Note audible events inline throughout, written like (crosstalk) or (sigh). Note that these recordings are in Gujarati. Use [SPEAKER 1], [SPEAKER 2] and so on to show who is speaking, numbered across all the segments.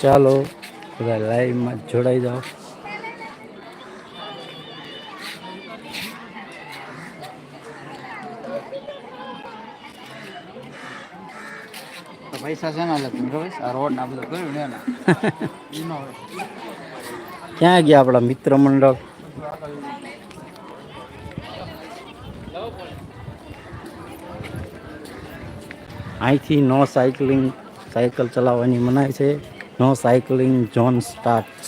[SPEAKER 1] ચાલો બધા લાઈવમાં જોડાઈ જાઓ
[SPEAKER 2] પૈસા છે ને આ રોડ ના બધું કર્યું ને એના. (laughs) એમાં હોય.
[SPEAKER 1] ક્યાં ગયા આપણા મિત્ર મંડળ અહીંથી નો સાયકલિંગ સાયકલ ચલાવવાની મનાય છે. નો સાયકલિંગ ઝોન સ્ટાર્ટ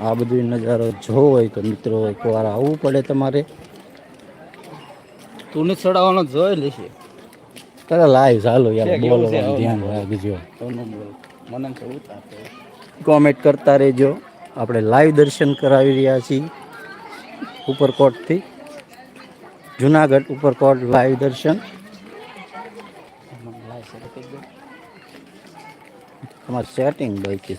[SPEAKER 1] આ બધું નજારો જોવો હોય તો મિત્રો એકવાર આવવું પડે તમારે.
[SPEAKER 2] તું ચડાવવાનો જોઈ લેશે.
[SPEAKER 1] તારે લાઈવ ચાલો યાર? બોલવાનું ધ્યાન રાખજો.
[SPEAKER 2] બોલ.
[SPEAKER 1] કોમેન્ટ કરતા રહેજો. આપણે લાઈવ દર્શન કરાવી રહ્યા છીએ. ઉપરકોટથી જુનાગઢ ઉપરકોટ લાઈવ દર્શન
[SPEAKER 2] મને લાય છે તો કહી દે.
[SPEAKER 1] તમારે સેટિંગ ભાઈ કે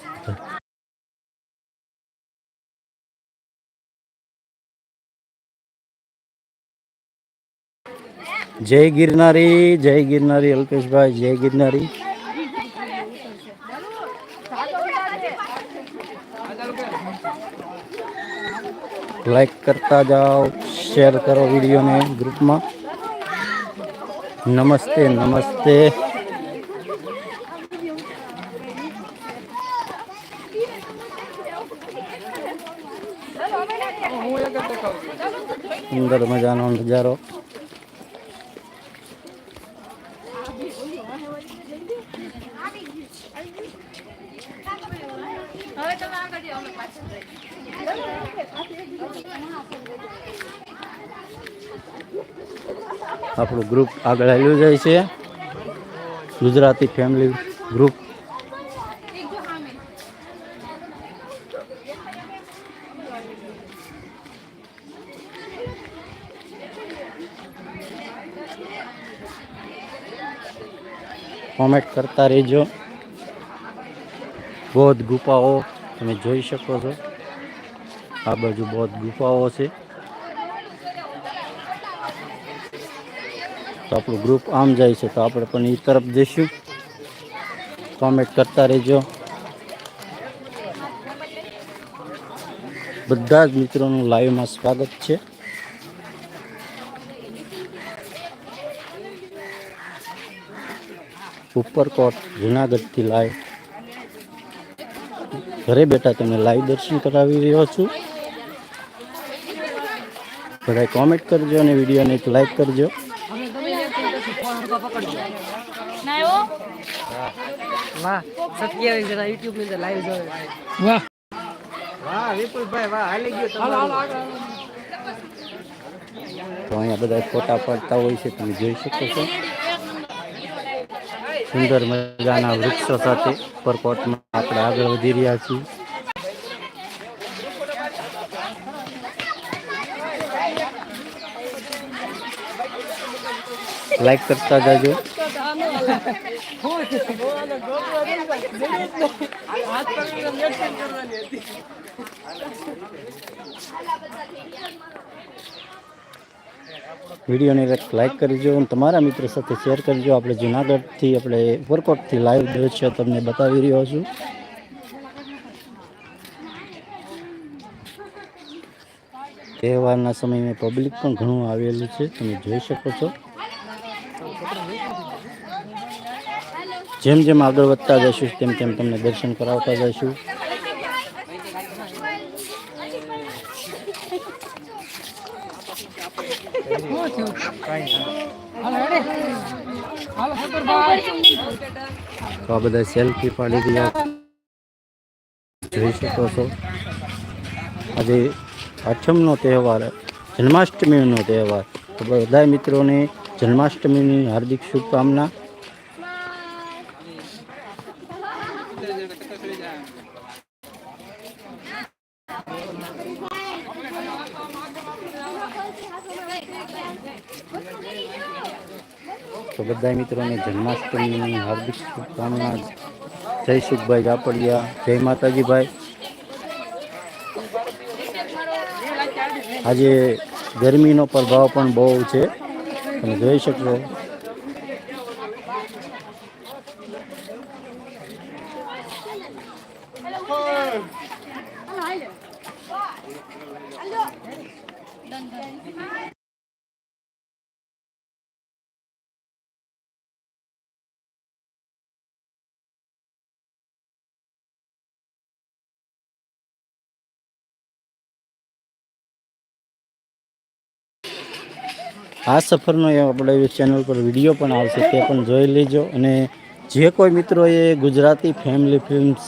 [SPEAKER 1] જય ગિરનારી જય ગિરનારી અલ્પેશભાઈ, જય ગિરનારી લાઈક કરતા જાઓ શેર કરો વિડીયોને ગ્રુપમાં નમસ્તે નમસ્તે સુંદર મજાનો નજારો
[SPEAKER 3] હવે તમે આગળ જાઓ અમે પાછળ જઈએ.
[SPEAKER 1] આપણું ગ્રુપ આગળ આવ્યું જાય છે. Gujarati family group. કોમેન્ટ કરતા રહેજો. બૌદ્ધ ગુફાઓ તમે જોઈ શકો છો. આ બાજુ બહુ ગુફાઓ છે. તો આપણું ગ્રુપ આમ જાય છે, તો આપણે પણ એ તરફ જઈશું. કોમેન્ટ કરતા રહેજો. બધા જ મિત્રોનું લાઈવમાં સ્વાગત છે. ઉપરકોટ, જુનાગઢથી લાઈવ ઘરે બેઠા તમને લાઈવ દર્શન કરાવી રહ્યો છું. બધાય કોમેન્ટ કરજો અને વિડીયોને એક લાઈક કરજો.
[SPEAKER 4] વાહ સત્યાવીસ જણા યુટ્યુબની અંદર લાઈવ જોવે.
[SPEAKER 2] વાહ. વાહ વિપુલભાઈ વાહ હાલી ગયો તમારું.
[SPEAKER 1] તો અહીંયા બધા ફોટા પડતા હોય છે તમે જોઈ શકો છો. સુંદર મજાના વૃક્ષો સાથે ઉપરકોટમાં આપણે આગળ વધી રહ્યા છીએ. લાઈક કરતા જાજો. વિડીયોને લાઈક કરજો અને તમારા મિત્રો સાથે શેર કરજો. આપણે જુનાગઢથી, આપણે ઉપરકોટથી લાઈવ દ્રશ્ય તમને બતાવી રહ્યો છું. તહેવારના સમયમાં પબ્લિક પણ ઘણું આવેલું છે. તમે જોઈ શકો છો. જેમ જેમ આગળ વધતા જઈશું, તેમ તેમ તમને દર્શન કરાવતા જઈશું. તો આ બધા સેલ્ફી પાડી રહ્યા. જોઈ શકો છો. આજે આઠમનો તહેવાર, જન્માષ્ટમીનો તહેવાર. તો બધા મિત્રોને જન્માષ્ટમીની હાર્દિક શુભકામના. તો બધા મિત્રોને જન્માષ્ટમીની હાર્દિક શુભકામના. જય સુખભાઈ રાપડિયા, જય માતાજીભાઈ. આજે ગરમીનો પ્રભાવ પણ બહુ છે. તમે જોઈ શકશો. આ સફરનો આપણે ચેનલ પર વીડિયો પણ આવશે, તે પણ જોઈ લેજો. અને જે કોઈ મિત્રોએ ગુજરાતી ફેમિલી ફિલ્મ્સ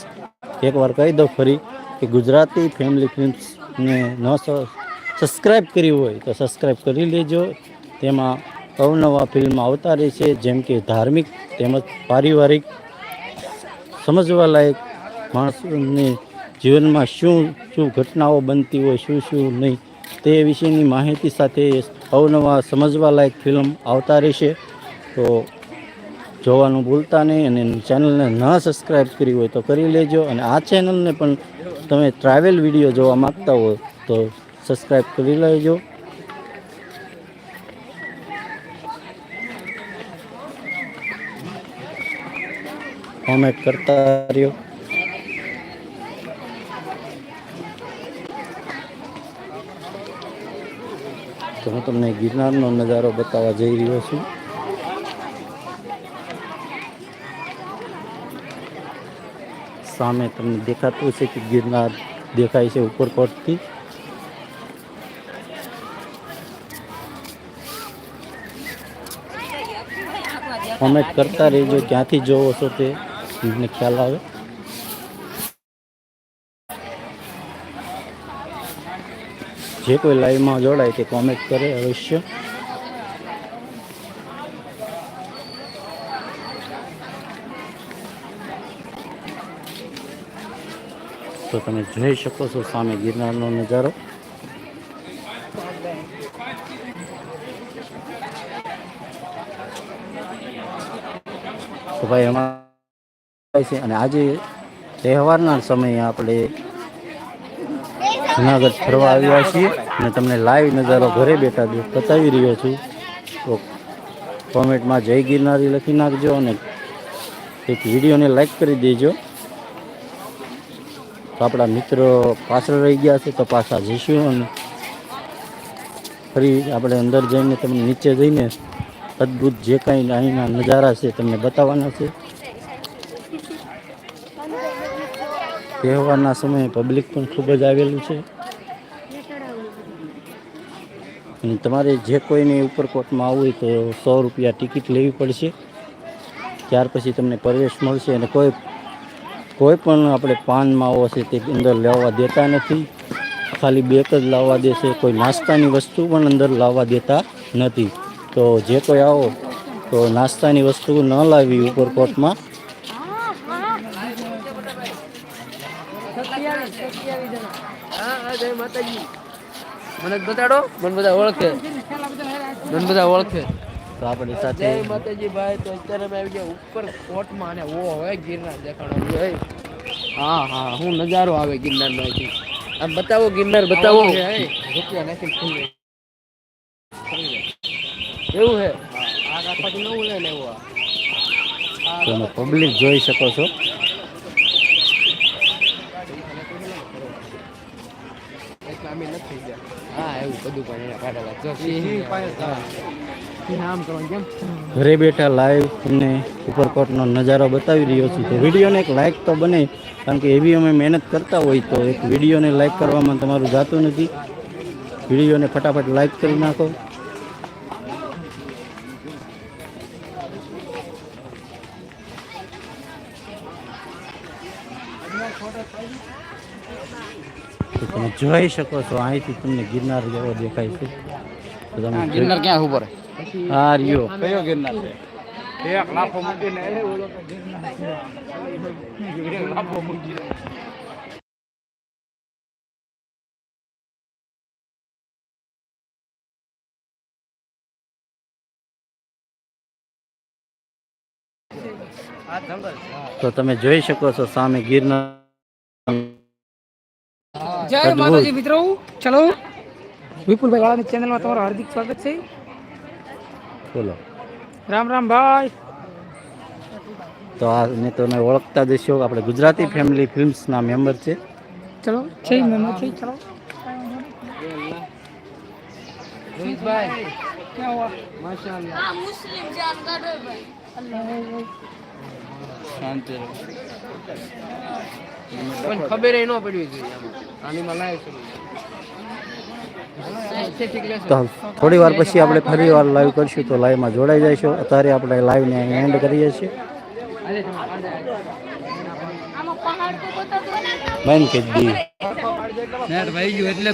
[SPEAKER 1] એકવાર કહી દો ફરી, કે ગુજરાતી ફેમિલી ફિલ્મ્સને ન સબસ્ક્રાઈબ કરી હોય તો સબસ્ક્રાઈબ કરી લેજો. તેમાં અવનવા ફિલ્મ આવતા રહે છે, જેમ કે ધાર્મિક તેમજ પારિવારિક, સમજવાલાયક માણસોને જીવનમાં શું શું ઘટનાઓ બનતી હોય, શું શું નહીં તે વિશેની માહિતી સાથે અવનવા સમજવાલાયક ફિલ્મ આવતા રહેશે. તો જોવાનું ભૂલતા નહીં અને ચેનલને ન સબસ્ક્રાઈબ કરી હોય તો કરી લેજો અને આ ચેનલને પણ તમે ટ્રાવેલ વીડિયો જોવા માગતા હોય તો સબસ્ક્રાઈબ કરી લેજો. કોમેન્ટ કરતા રહ્યો. તો હું તમને ગિરનારનો નજારો બતાવવા જઈ રહ્યો છું. સામે તમને દેખાતું છે કે ગિરનાર દેખાય છે ઉપર પરથી. કોમેન્ટ કરતા રહેજો, ક્યાંથી જોવો છો તે, મને ખ્યાલ આવે. જે કોઈ લાઈવમાં જોડાય તે કોમેન્ટ કરે અવશ્ય. તો તમે જોઈ શકો છો સામે ગિરનારનો નજારો. તો ભાઈ એમાં અને આજે તહેવારના સમયે આપણે જુનાગઢ ફરવા આવ્યા છીએ અને તમને લાઈવ નજારો ઘરે બેઠા બતાવી રહ્યો છું. તો કોમેન્ટમાં જય ગિરનારી લખી નાખજો અને એક વિડીયોને લાઈક કરી દેજો. તો આપણા મિત્રો પાછળ રહી ગયા છે તો પાછા જઈશું અને ફરી આપણે અંદર જઈને તમને નીચે જઈને અદ્ભુત જે કાંઈ અહીંના નજારા છે તમને બતાવવાના છે. તહેવારના સમયે પબ્લિક પણ ખૂબ જ આવેલું છે. તમારે જે કોઈને ઉપરકોટમાં આવવું હોય તો સો રૂપિયા ટિકિટ લેવી પડશે. ત્યાર પછી તમને પ્રવેશ મળશે અને કોઈ કોઈ પણ આપણે પાન માવો છે તે અંદર લેવા દેતા નથી. ખાલી બેક જ લાવવા દેશે, કોઈ નાસ્તાની વસ્તુ પણ અંદર લાવવા દેતા નથી. તો જે કોઈ આવો તો નાસ્તાની વસ્તુ ન લાવી ઉપરકોટમાં
[SPEAKER 4] સત્યાવીસ સત્યાવીસ જણા હા હા જય માતાજી. મને બતાડો. મને બધા ઓળખે. મને બધા ઓળખે.
[SPEAKER 1] તો આપણે સાથે જય
[SPEAKER 4] માતાજી ભાઈ તો અત્યારે અમે આવી ગયા ઉપર કોટમાં અને ઓ હવે ગિરનાર દેખાડો જય હા હા હું નજારો આવે ગિરનાર નો આમ બતાવો ગિરનાર બતાવો. રૂપિયા નાખી ખુલ્લે. એવું હે? આ રાખવાથી નવું લે ને એવું
[SPEAKER 1] તમે પબ્લિક જોઈ શકો છો.
[SPEAKER 4] એવું બધું
[SPEAKER 1] ઘરે બેઠા લાઈવ તમને ઉપરકોટનો નજારો બતાવી રહ્યો છું. તો વિડીયોને એક લાઈક તો બને, કારણ કે એવી અમે મહેનત કરતા હોય તો એક વિડીયોને લાઈક કરવામાં તમારું જાતું નથી. વિડીયોને ફટાફટ લાઈક કરી નાખો. તો તમે જોઈ શકો છો. અહીંથી તમને ગિરનાર જેવો દેખાય છે. તો તમે જોઈ-
[SPEAKER 2] ગિરનાર ક્યાં ઉપર
[SPEAKER 1] આ રહ્યો.
[SPEAKER 2] કયો ગિરનાર છે? એક લાફો મૂકીને એક લાફો મૂકીને.
[SPEAKER 1] તો તમે જોઈ શકો છો સામે ગિરનાર
[SPEAKER 4] જય. માતાજી મિત્રો ચલો.
[SPEAKER 5] વિપુલભાઈ વાળાની ચેનલમાં તમારું હાર્દિક સ્વાગત છે.
[SPEAKER 1] બોલો.
[SPEAKER 5] રામ રામ ભાઈ.
[SPEAKER 1] તો આ મેં તમને ઓળખતા જશો આપણે ગુજરાતી ફેમિલી ફિલ્મ્સના મેમ્બર છે.
[SPEAKER 5] ચલો છે મેમ્બર છે ચલો.
[SPEAKER 4] રોહિતભાઈ
[SPEAKER 5] ક્યાં હુઆ
[SPEAKER 4] માશાઅલ્લાહ
[SPEAKER 3] આ મુસ્લિમ જાનદાર ભાઈ.
[SPEAKER 2] અલ્લાહ શાંતિ રહો.
[SPEAKER 4] પણ ખબર ન પડવી જોઈએ લાઈવ છે.
[SPEAKER 1] તો થોડી વાર પછી આપણે ફરી વાર લાઈવ કરીશું તો લાઈવમાં જોડાઈ જઈશું. અત્યારે આપણે લાઈવને એન્ડ કરીએ છીએ.
[SPEAKER 3] આમાં પહાડ તો બતાવતો
[SPEAKER 1] મેન કે દી